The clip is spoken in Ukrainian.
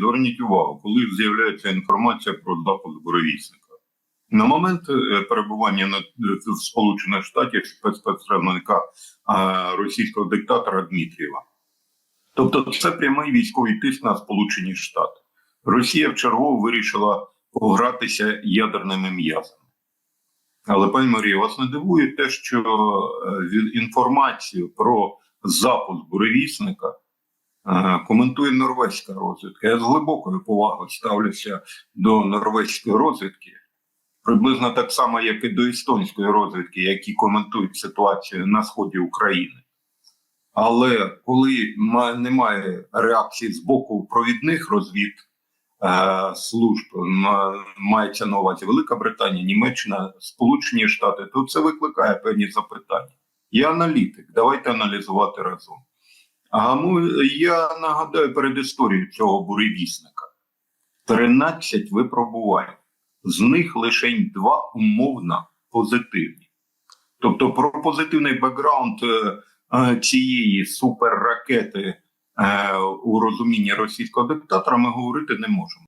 зверніть увагу, коли з'являється інформація про запуск буревісника. На момент е, перебування на Сполучених Штатах спецпредставника е, російського диктатора Дмитрієва. Тобто, це прямий військовий тиск на Сполучені Штати. Росія вчергово вирішила погратися ядерними м'язами. Але, пані Марія, вас не дивує те, що е, інформацію про запуск буревісника коментує норвезька розвідка. Я з глибокою повагою ставлюся до норвезької розвідки, приблизно так само, як і до естонської розвідки, які коментують ситуацію на сході України. Але коли немає реакції з боку провідних розвід е, служб, мається на увазі Велика Британія, Німеччина, Сполучені Штати, то це викликає певні запитання. Я аналітик, давайте аналізувати разом. А ну, я нагадаю перед історією цього буревісника: 13 випробувань, з них лише два умовно позитивні. Тобто про позитивний бекграунд е, е, цієї суперракети е, у розумінні російського диктатора ми говорити не можемо.